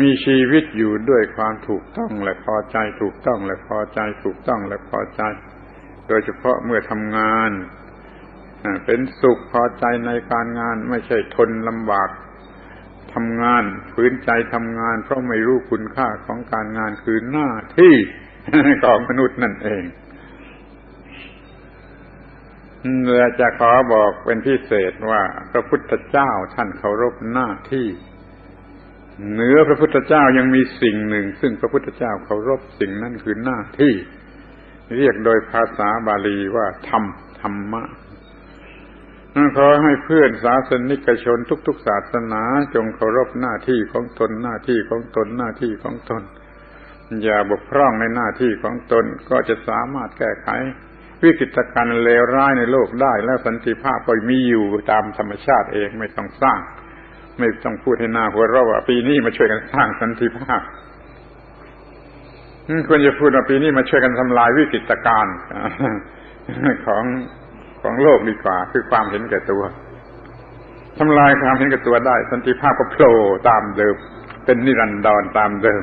มีชีวิตอยู่ด้วยความถูกต้องและพอใจถูกต้องและพอใจถูกต้องและพอใจ โดยเฉพาะเมื่อทำงานเป็นสุขพอใจในการงานไม่ใช่ทนลำบากทำงานฝืนใจทำงาน เพราะไม่รู้คุณค่าของการงานคือหน้าที่ของมนุษย์นั่นเองเราจะขอบอกเป็นพิเศษว่าพระพุทธเจ้าท่านเคารพหน้าที่ เหนือพระพุทธเจ้ายังมีสิ่งหนึ่ง ซึ่งพระพุทธเจ้าเคารพสิ่งนั้นคือหน้าที่ เรียกโดยภาษาบาลีว่าธรรมธรรมะขอให้เพื่อนศาสนิกชนทุกๆศาสนาจงเคารพหน้าที่ของตนหน้าที่ของตนหน้าที่ของตน อย่าบกพร่องในหน้าที่ของตนก็จะสามารถแก้ไข วิกฤตการณ์เลวร้ายในโลกได้ แล้วสันติภาพก็มีอยู่ตามธรรมชาติเองไม่ต้องสร้าง ไม่ต้องพูดให้หน้าหัวเราะว่าปีนี้มาช่วยกันสร้างสันติภาพควรจะพูดว่าปีนี้มาช่วยกันทำลายวิกฤตการณ์ของของโลกดีกว่า คือความเห็นแก่ตัวทำลายความเห็นแก่ตัวได้ สันติภาพก็โผล่ตามเดิม เป็นนิรันดรตามเดิม